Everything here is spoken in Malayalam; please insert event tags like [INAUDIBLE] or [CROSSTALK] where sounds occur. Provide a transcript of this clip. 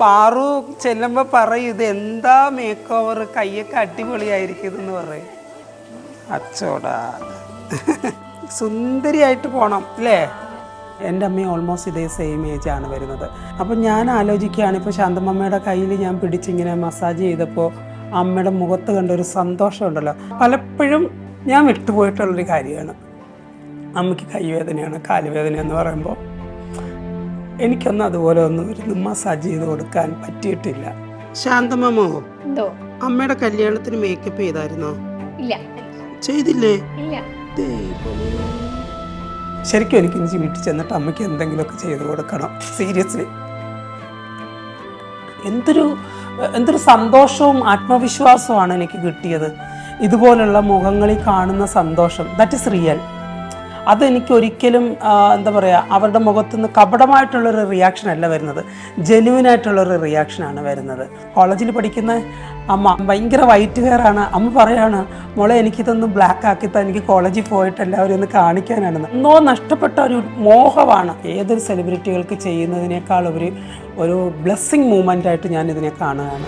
പാറു ചെല്ലുമ്പോൾ പറയും ഇത് എന്താ മേക്ക് ഓവർ കയ്യൊക്കെ അടിപൊളിയായിരിക്കും എന്ന് പറയും. അച്ചോടാ. [LAUGHS] സുന്ദരിയായിട്ട് പോണം അല്ലേ എന്റെ അമ്മ ഓൾമോസ്റ്റ് ഇതേ സെയിം ഏജ് ആണ് വരുന്നത്. അപ്പം ഞാൻ ആലോചിക്കുകയാണ് ഇപ്പോൾ ശാന്തമ്മയുടെ കയ്യിൽ ഞാൻ പിടിച്ചിങ്ങനെ മസാജ് ചെയ്തപ്പോൾ അമ്മയുടെ മുഖത്ത് കണ്ട ഒരു സന്തോഷമുണ്ടല്ലോ. പലപ്പോഴും ഞാൻ വിട്ടുപോയിട്ടുള്ളൊരു കാര്യമാണ്. അമ്മയ്ക്ക് കൈവേദനയാണ് കാലുവേദന എന്ന് പറയുമ്പോൾ. എനിക്കൊന്നും അതുപോലെ ഒന്നും ഒരു മസാജ് ചെയ്ത് കൊടുക്കാൻ പറ്റിയിട്ടില്ല. ശാന്തമോ എന്തോ? അമ്മയുടെ കല്യാണത്തിന് മേക്കപ്പ് ചെയ്തായിരുന്നോ? ഇല്ല. ചെയ്തില്ലേ? ഇല്ല. ശരിക്കും എനിക്ക് ഇനി വീട്ടിൽ ചെന്നിട്ട് അമ്മയ്ക്ക് എന്തെങ്കിലുമൊക്കെ ചെയ്തു കൊടുക്കണം. സീരിയസ്ലി എന്തൊരു എന്തൊരു സന്തോഷവും ആത്മവിശ്വാസവുമാണ് എനിക്ക് കിട്ടിയത്. ഇതുപോലുള്ള മുഖങ്ങളിൽ കാണുന്ന സന്തോഷം. ദാറ്റ് ഇസ് റിയൽ അതെനിക്ക് ഒരിക്കലും എന്താ പറയുക അവരുടെ മുഖത്തുനിന്ന് കപടമായിട്ടുള്ളൊരു റിയാക്ഷൻ അല്ല വരുന്നത്. ജെന്യുവൻ ആയിട്ടുള്ളൊരു റിയാക്ഷനാണ് വരുന്നത്. കോളേജിൽ പഠിക്കുന്ന അമ്മ ഭയങ്കര വൈറ്റ് ഹെയർ ആണ്. അമ്മ പറയാണ് മോളെ എനിക്കിതൊന്ന് ബ്ലാക്ക് ആക്കിത്താ. എനിക്ക് കോളേജിൽ പോയിട്ട് എല്ലാവരും ഒന്ന് കാണിക്കാനാണെന്ന് എന്തോ നഷ്ടപ്പെട്ട ഒരു മോഹമാണ് ഏതൊരു സെലിബ്രിറ്റികൾക്ക് ചെയ്യുന്നതിനേക്കാൾ ഒരു ഒരു ബ്ലെസ്സിങ് മൂമെന്റ് ആയിട്ട് ഞാൻ ഇതിനെ കാണുകയാണ്.